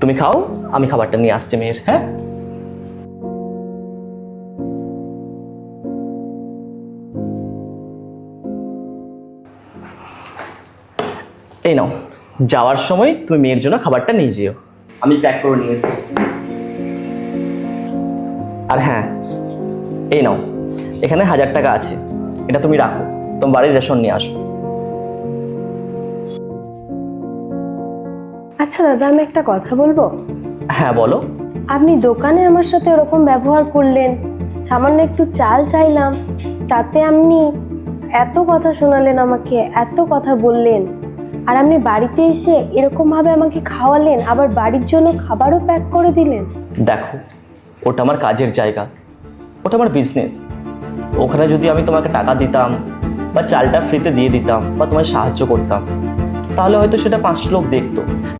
তুমি খাও, আমি খাবারটা নিয়ে আসছি মেয়ের হ্যাঁ? এই নাও, যাওয়ার সময় তুমি মেয়ের জন্য খাবারটা নিয়ে যেও। আমি প্যাক করে নিয়ে এসেছি। আর হ্যাঁ এই নাও, এখানে হাজার টাকা আছে, এটা তুমি রাখো, তোমার বাড়ির রেশন নিয়ে আসব। আচ্ছা দাদা আমি একটা কথা বলব? হ্যাঁ বলো। আপনি দোকানে আমার সাথে ওরকম ব্যবহার করলেন সামান্য একটু চাল চাইলাম তাতে আপনি এত কথা শোনালেন আমাকে এত কথা বললেন আর আপনি বাড়িতে এসে এরকমভাবে আমাকে খাওয়ালেন আবার বাড়ির জন্য খাবারও প্যাক করে দিলেন। দেখো ওটা আমার কাজের জায়গা ওটা আমার বিজনেস ওখানে যদি আমি তোমাকে টাকা দিতাম বা চালটা ফ্রিতে দিয়ে দিতাম বা তোমায় সাহায্য করতাম তাহলে হয়তো সেটা পাঁচটা লোক দেখতো।